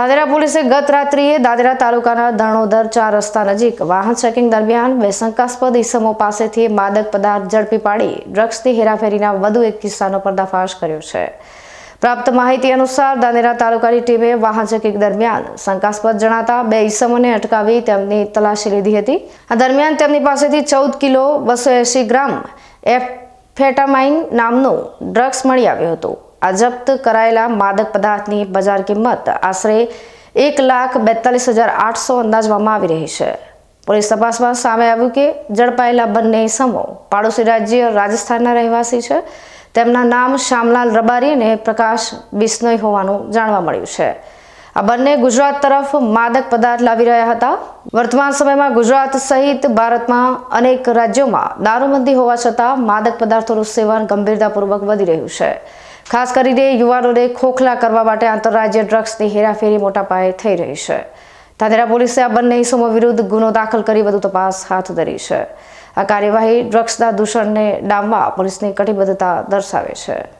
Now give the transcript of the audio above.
દાદરા પોલીસે ગત રાત્રિએ દાદરા તાલુકાના ધણોદર ચાર રસ્તા નજીક વાહન ચેકિંગ દરમિયાન બે શંકાસ્પદ ઇસમો પાસેથી માદક પદાર્થ ઝડપી પાડી ડ્રગ્સની હેરાફેરીના વધુ એક કિસ્સાનો પર્દાફાશ કર્યો છે. પ્રાપ્ત માહિતી અનુસાર દાનેરા તાલુકાની ટીમે વાહન ચેકિંગ દરમિયાન શંકાસ્પદ જણાતા બે ઇસમોને અટકાવી તેમની તલાશી લીધી હતી. આ દરમિયાન તેમની પાસેથી ચૌદ કિલો બસો એંસી ગ્રામ એફેટામાઇન નામનું ડ્રગ્સ મળી આવ્યું હતું. આ જપ્ત કરાયેલા માદક પદાર્થની બજાર કિંમત આશરે એક લાખ બેતાલીસ હજાર આઠસો અંદાજવામાં આવી રહી છે. પોલીસ તપાસમાં સામે આવ્યું કે ઝડપાયેલા બંને સમૂહ પાડોશી રાજ્ય રાજસ્થાનના રહેવાસી છે. તેમના નામ શ્યામલાલ રબારી અને પ્રકાશ બિસ્નોઈ હોવાનું જાણવા મળ્યું છે. આ બંને ગુજરાત તરફ માદક પદાર્થ લાવી રહ્યા હતા. વર્તમાન સમયમાં ગુજરાત સહિત ભારતમાં અનેક રાજ્યોમાં દારૂબંધી હોવા છતાં માદક પદાર્થોનું સેવન ગંભીરતાપૂર્વક વધી રહ્યું છે. ખાસ કરીને યુવાનોને ખોખલા કરવા માટે આંતરરાજ્ય ડ્રગ્સની હેરાફેરી મોટા પાયે થઈ રહી છે. ધાનેરા પોલીસે આ બંને ઇસમો વિરુદ્ધ ગુનો દાખલ કરી વધુ તપાસ હાથ ધરી છે. આ કાર્યવાહી ડ્રગ્સના દૂષણને ડામવા પોલીસની કટિબદ્ધતા દર્શાવે છે.